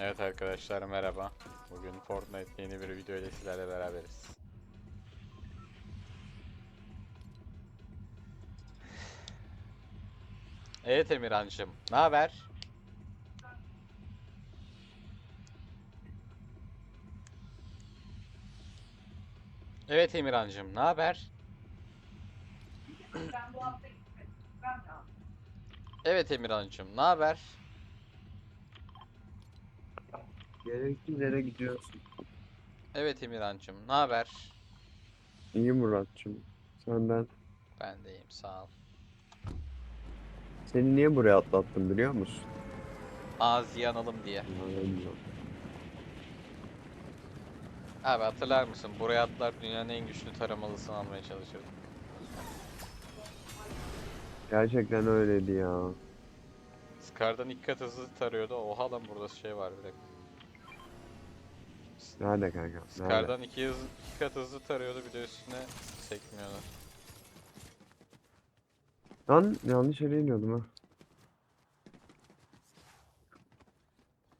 Evet arkadaşlar merhaba. Bugün Fortnite yeni bir video ile sizlerle beraberiz. Evet Emirhan'cığım, ne haber? Evet Emirhan'cığım, ne haber? Evet Emirhan'cığım, ne haber? Gerekli yere gidiyorsun. Evet Emirhan'cığım, ne haber? İyi Muratçım. Senden. Ben de iyiyim, sağ ol. Seni niye buraya atlattım biliyor musun? Ağzı yanalım diye. Abi hatırlar mısın? Buraya atlar dünyanın en güçlü taramalısını almaya çalışıyorduk. Gerçekten öyleydi ya. Scar'dan iki kat hızlı tarıyordu. Oha lan burada şey var bir dakika. Nerede kanka? Nerede? Scar'dan iki, hız, iki kat hızlı tarıyordu bir de üstüne sekmiyordu. Lan yanlış yere iniyordum ha.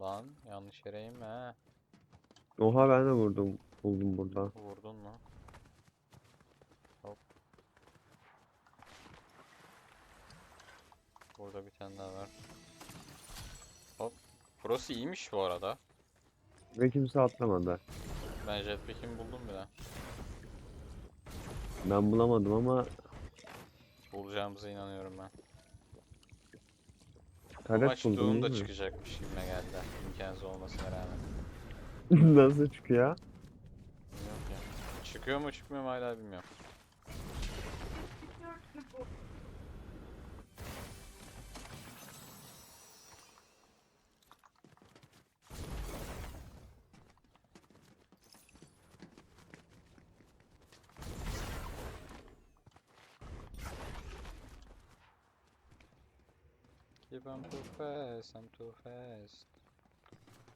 Lan yanlış yere inme he. Oha ben de vurdum. Buldum burada. Vurdun mu? Hop. Burada bir tane daha var. Hop. Burası iyiymiş bu arada. Ve kimse atlamadı. Ben jetpack'imi buldum bile. Ben bulamadım ama Bulacağımıza inanıyorum ben. Bu maç buldum Doom da değil mi? çıkacakmış gibime geldi. İmkansız olmasına rağmen. Nasıl çıkıyor? Bilmiyorum ki. Çıkıyor mu çıkmıyor mu hala bilmiyorum. Keep on too fast, I'm too fast.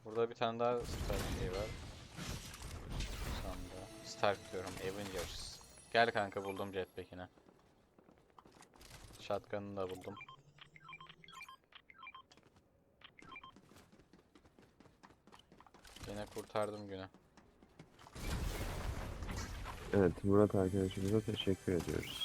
Burada bir tane daha Stark şey var. Sanda. Stark diyorum, Avengers. Gel kanka buldum jetpack'ini. Shotgun'ını da buldum. Yine kurtardım günü. Evet Murat arkadaşımıza teşekkür ediyoruz.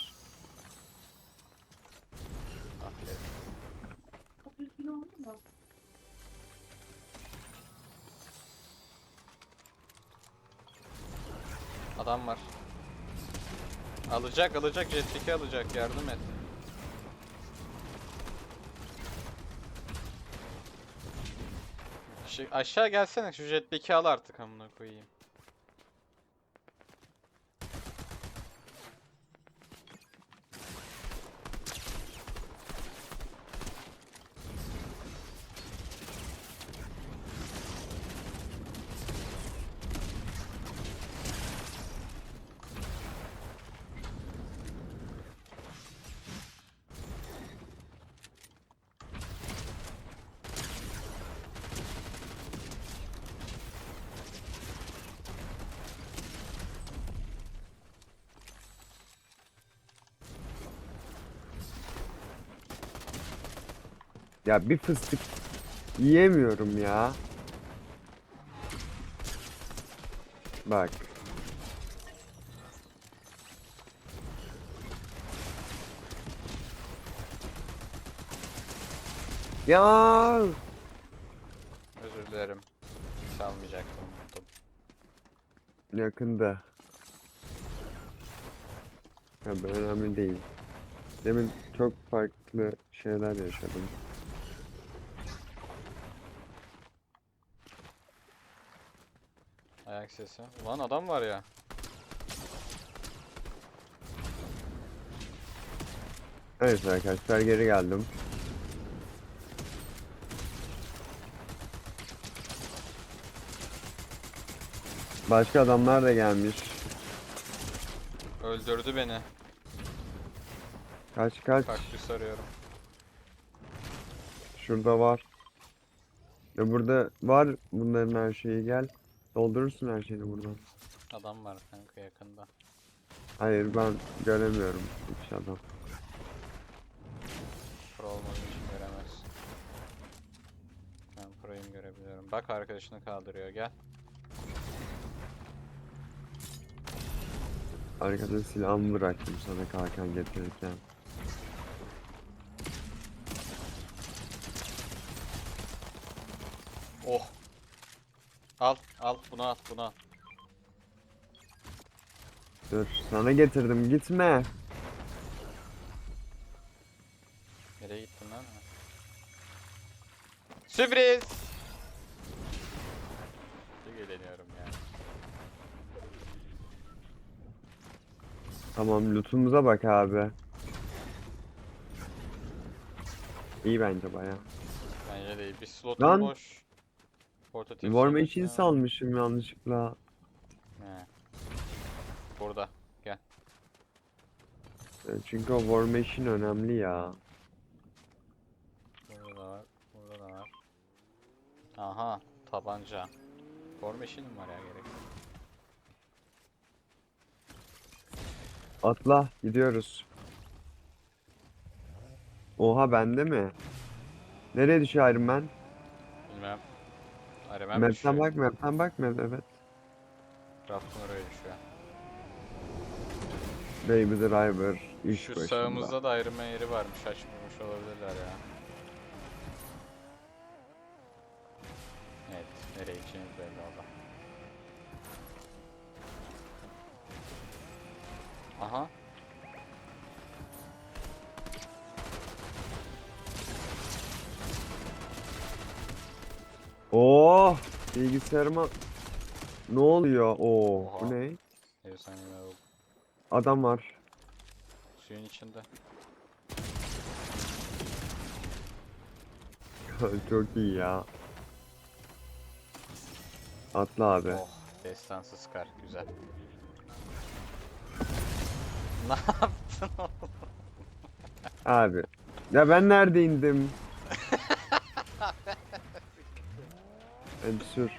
Adam var. Alacak alacak jetpack'i alacak yardım et. Şu, aşağı gelsene şu jetpack'i al artık amına koyayım. Ya bir fıstık yiyemiyorum ya. Bak. Ya Özür dilerim. Salmayacaktım. unuttum. yakında. Ya ben önemli değil. Demin çok farklı şeyler yaşadım. Ayak sesi. Ulan adam var ya. Evet arkadaşlar geri geldim. Başka adamlar da gelmiş. Öldürdü beni. Kaç kaç. Kaktüs arıyorum. Şurada var. Ya burada var bunların her şeyi gel. Doldurursun her şeyini buradan. Adam var kanka yakında. Hayır ben göremiyorum hiç adam. Pro olmadığım için göremez. Ben pro'yum görebiliyorum. Bak arkadaşını kaldırıyor gel. Arkada silahımı bıraktım sana kalkan getirirken. Oh. Al bunu al bunu. Dur sana getirdim gitme. Nereye gittin lan? Sürpriz! Çok eğleniyorum ya. Tamam lootumuza bak abi. İyi bence baya. Bence de iyi. Bir slotum Lan! boş. Portatif War slot Machine ya. salmışım yanlışlıkla. He. Burada. Gel. E, Çünkü o War Machine önemli ya. Burada da var. Burada da var. Aha. Tabanca. War Machine'im var ya gerek. Atla gidiyoruz. Oha bende mi? Nereye Iron Man? Bilmem. Aremem mi düşüyor? Map'ten bak map'ten bak map evet. Raftın oraya düşüyor. Baby Driver iş Şu başında. sağımızda da ayrılma yeri varmış. Açmamış olabilirler ya. Evet. Nereye gideceğimiz belli oldu. Aha. Bilgisayarıma ne oluyor? Oo, Oha. bu ne? Efsaneler oldu. Adam var. Suyun içinde. Çok iyi ya. Atla abi. Oh. Destansız kar. Güzel. Ne yaptın oğlum? Abi. Ya ben nerede indim? Hadi sür.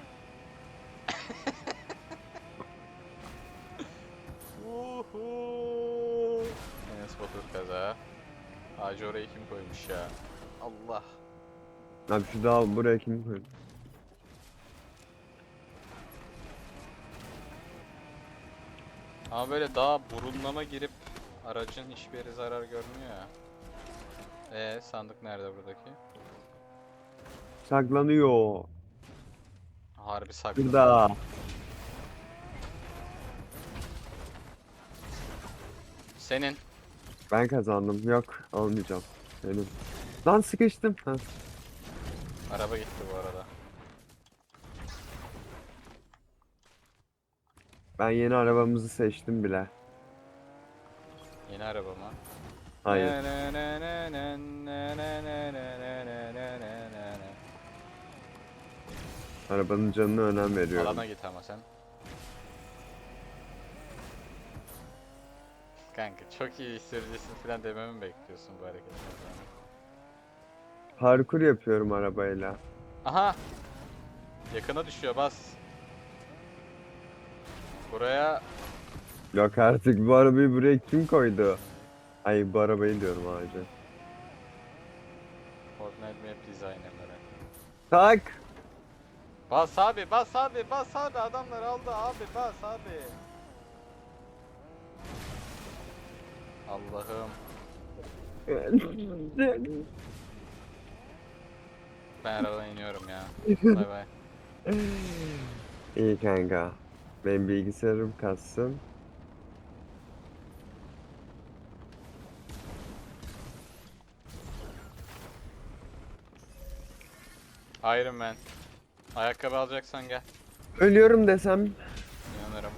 Uhu. Enes Batur kaza. Ağacı oraya kim koymuş ya? Allah. Abi şu dağ buraya kim koydu? Ama böyle daha burunlama girip aracın hiçbir yeri zarar görmüyor ya. Ee sandık nerede buradaki? Saklanıyor. Harbi saklı. Burada. Senin. Ben kazandım. Yok almayacağım. Benim. Lan sıkıştım. Ha. Araba gitti bu arada. Ben yeni arabamızı seçtim bile. Yeni araba mı? Hayır. Arabanın canına önem veriyorum. Alana git ama sen. Kanka çok iyi sürücüsün falan dememi mi bekliyorsun bu hareketlerden? Parkur yapıyorum arabayla. Aha! Yakına düşüyor bas. Buraya Yok artık bu arabayı buraya kim koydu? Ay bu arabayı diyorum ağacı. Fortnite map designerları. Tak! Bas abi bas abi bas abi adamlar aldı abi bas abi. Allah'ım ben arabadan iniyorum ya. Bay bay. İyi kanka. Benim bilgisayarım kassın. Iron Man. Ayakkabı alacaksan gel. Ölüyorum desem İnanırım.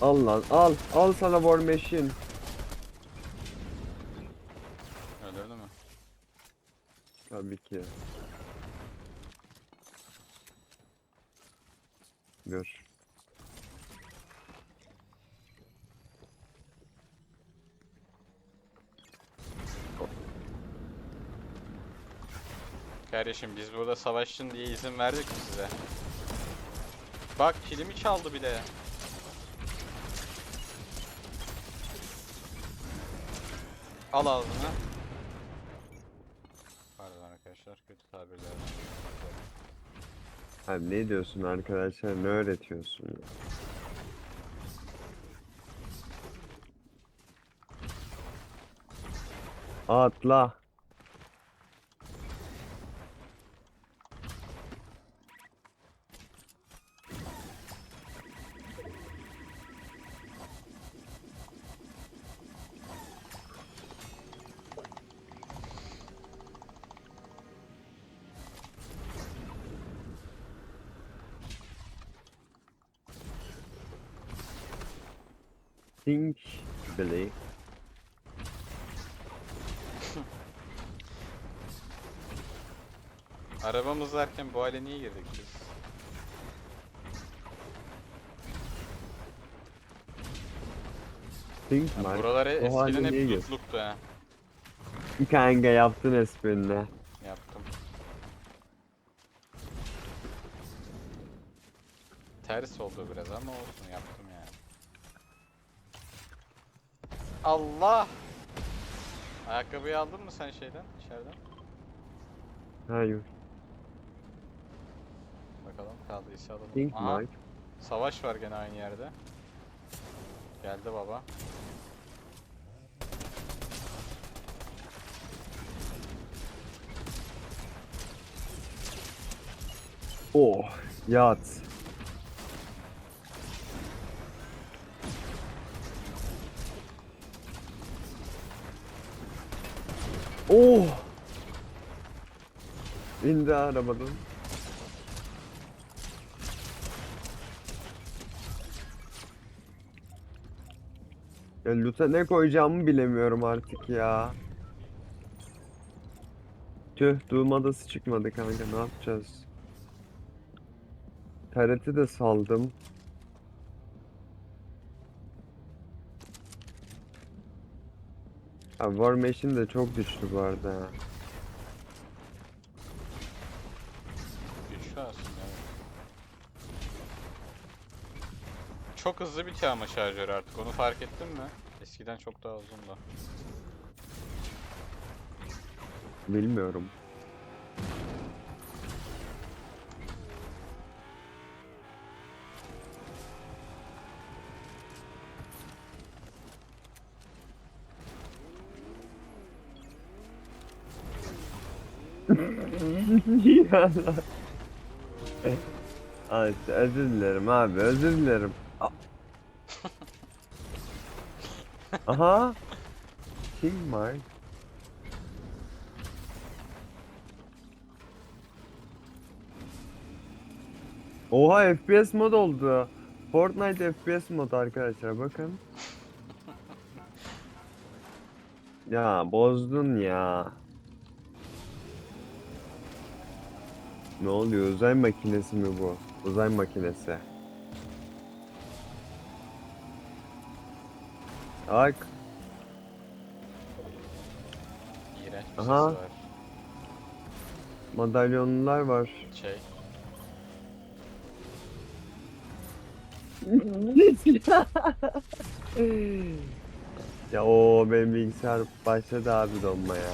al lan al. Al sana War Machine. Öldürdü mü? Tabii ki. kardeşim biz burada savaştın diye izin verdik mi size? Bak kilimi çaldı bile. Al ağzına. Pardon arkadaşlar kötü tabirler. Abi ne diyorsun arkadaşlar ne öğretiyorsun? Atla. Think Billy. Arabamız varken bu hale niye girdik biz? Think Ya Mark. buraları o halde eskiden niye hep tutluktu ha. Kanka yaptın esprini. Yaptım. Ters oldu biraz ama olsun yaptım yani. Allah! Ayakkabıyı aldın mı sen şeyden, içeriden? Hayır. Bakalım kaldıysa alalım. Think Aha, savaş var gene aynı yerde. Geldi baba. Oh, yat. Oh! İndi arabadan. Ya loot'a ne koyacağımı bilemiyorum artık ya. Tüh, doğum adası çıkmadı kanka, ne yapacağız? TRT de saldım. Abi War Machine de çok güçlü bu arada. ya. Güçlü aslında evet. Çok hızlı bitiyor ama şarjör artık onu fark ettin mi? Eskiden çok daha uzundu. Bilmiyorum. Ay, özür dilerim abi, özür dilerim. Aha. King Mark. Oha FPS mod oldu. Fortnite FPS mod arkadaşlar bakın. Ya bozdun ya. Ne oluyor? Uzay makinesi mi bu? Uzay makinesi. Bak. İğrenç bir Aha. var. Madalyonlar var. Şey. ya o benim bilgisayar başladı abi donmaya.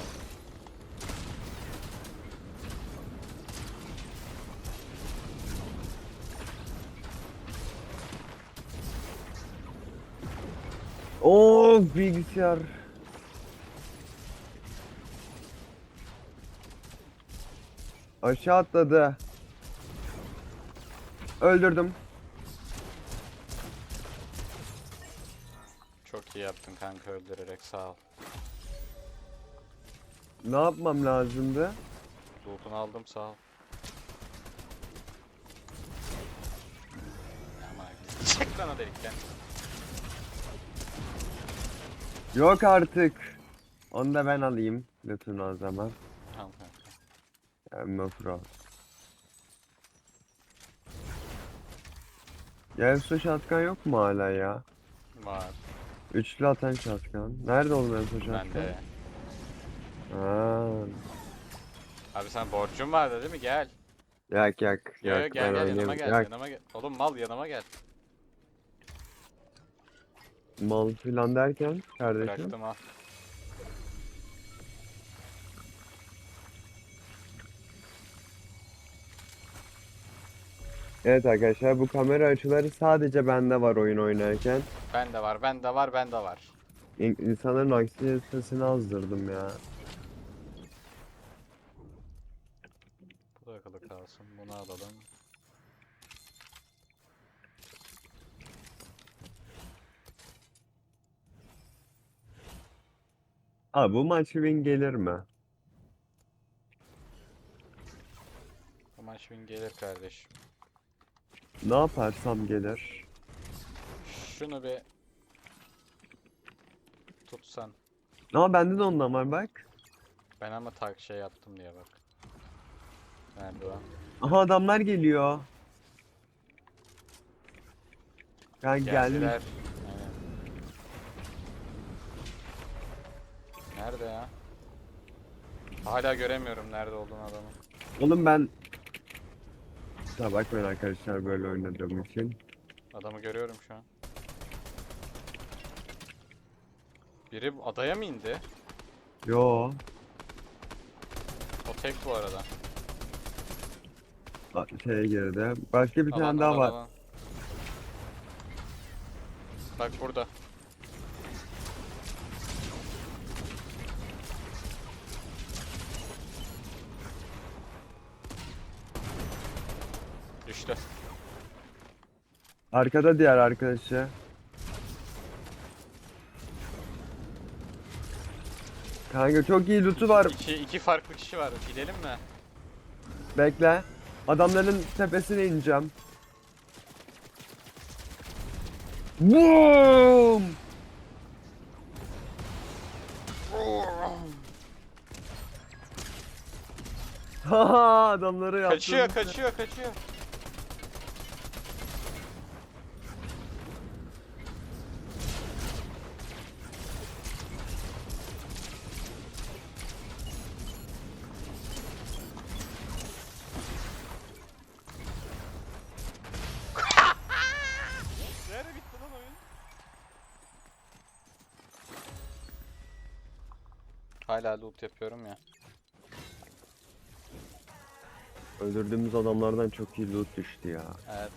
Oo bilgisayar. Aşağı atladı. Öldürdüm. Çok iyi yaptın kanka öldürerek sağ ol. Ne yapmam lazımdı? Loot'unu aldım sağ ol. Aman çek lan o delikten. Yok artık. Onu da ben alayım. Lütfen o zaman. Tamam kanka. Emma Pro. Şatkan yok mu hala ya? Var. Üçlü atan şatkan. Nerede en son şatkan? Bende. Ha. Abi sen borcun vardı değil mi? Gel. Yak yak. Yo, yo, yak, gel ben gel yanıma oynayayım. gel. Yak. Yanıma gel. Oğlum mal yanıma gel mal filan derken kardeşim. Bıraktım ha. Evet arkadaşlar bu kamera açıları sadece bende var oyun oynarken. Ben de var, ben de var, ben de var. İn- İnsanların aksine sesini azdırdım ya. Bu da akıllı kalsın. Bunu alalım. Abi bu maç win gelir mi? Bu maç win gelir kardeşim. Ne yaparsam gelir. Şunu bir tutsan. Ama bende de ondan var bak. Ben ama tak şey yaptım diye bak. Nerede o? Aha adamlar geliyor. Ben geldim. Geldiler. Nerede ya? Hala göremiyorum nerede olduğunu adamın. Oğlum ben... Kusura bakmayın arkadaşlar böyle oynadığım için. Adamı görüyorum şu an. Biri adaya mı indi? Yo. O tek bu arada. a- Şeye girdi. Başka bir Alan, tane daha alan, var. alan. Bak burada. Düştü. Arkada diğer arkadaşı. Kanka çok iyi loot'u var. İki, iki farklı kişi var. Gidelim mi? Bekle. Adamların tepesine ineceğim. Boom! Haha adamları yaptım. Kaçıyor, kaçıyor, kaçıyor. Hala loot yapıyorum ya. Öldürdüğümüz adamlardan çok iyi loot düştü ya. Evet.